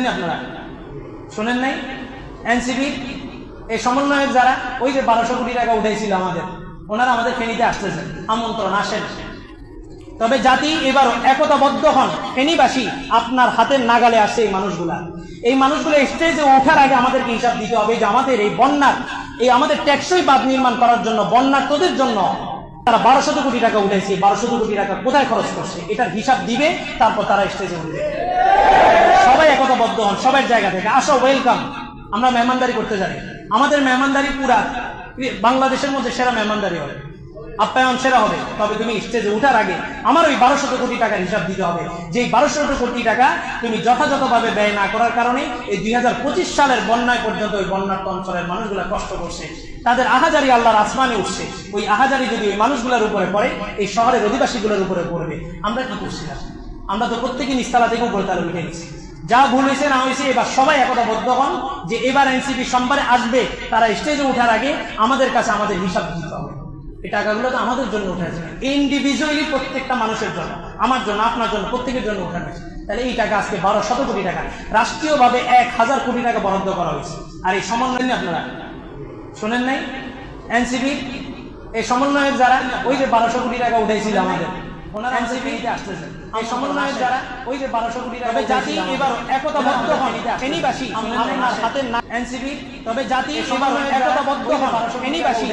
আপনারা? শোনেন নাই? এনসিপি, এই সমন্বয়ক যারা, ওই যে বারোশো কোটি টাকা উঠাইছিল আমাদের, ওনারা আমাদের ফেনীতে আসতেছেন। আমন্ত্রণ, আসেন। তবে জাতি এবার একতাবদ্ধ হন। ফেনীবাসী আপনার হাতের নাগালে আসছে এই মানুষগুলা। এই মানুষগুলো স্টেজে ওঠার আগে আমাদেরকে হিসাব দিতে হবে যে আমাদের এই বন্যার, এই আমাদের ট্যাক্সই বাদ নির্মাণ করার জন্য বন্যার তোদের জন্য তারা বারোশত কোটি টাকা উঠাইছে। বারোশত কোটি টাকা কোথায় খরচ করছে? এটার হিসাব দিবে, তারপর তারা স্টেজে উঠবে। সবাই একতাবদ্ধ হন, সবার জায়গা থেকে। আসো ওয়েলকাম আমরা মেহমানদারি করতে জানি আমাদের মেহমানদারি পুরা বাংলাদেশের মধ্যে সেরা মেহমানদারি হবে। আপ্যায়ন সেরা হবে। তবে তুমি স্টেজে উঠার আগে আমার ওই বারোশত কোটি টাকার হিসাব দিতে হবে। যে বারোশত কোটি টাকা তুমি যথাযথভাবে ব্যয় না করার কারণে এই দুই হাজার পঁচিশ সালের বন্যায় পর্যন্ত ওই বন্যার্ত অঞ্চলের মানুষগুলা কষ্ট করছে। তাদের আহাজারি আল্লাহর আসমানে উঠছে। ওই আহাজারি যদি ওই মানুষগুলোর উপরে পড়ে, এই শহরের অধিবাসীগুলোর উপরে পড়বে। আমরা কি করছিলাম? আমরা তো প্রত্যেকে নিস্তালা থেকে উপরে তারা উঠে গেছি। যা ভুল হয়েছে, না হয়েছে, এবার সবাই একতাবদ্ধ হন যে এবার এনসিপি সোমবারে আসবে, তারা স্টেজে ওঠার আগে আমাদের কাছে আমাদের হিসাব দিতে হবে। এই টাকাগুলো তো আমাদের জন্য উঠেছে ইন্ডিভিজুয়ালি প্রত্যেকটা মানুষের জন্য, আমার জন্য, আপনার জন্য, প্রত্যেকের জন্য উঠানো হয়েছে তাহলে এই টাকা আজকে বারো শত কোটি টাকা। রাষ্ট্রীয়ভাবে এক হাজার কোটি টাকা বরাদ্দ করা হয়েছে। আর এই সমন্বয় নিয়ে আপনারা শোনেন নাই? এনসিপি এই সমন্বয়ের যারা, ওই যে বারোশো কোটি টাকা উঠেছিল আমাদের। ওনারা এই সমন্বয়ের যারা ওই যে বারোশো কোটি টাকা তবে জাতি এবার একতাবদ্ধ হন। এনিবাসী আপনার হাতের না এনসিপি তবে জাতি এবার একতাবদ্ধ হন। ফেনীবাসী।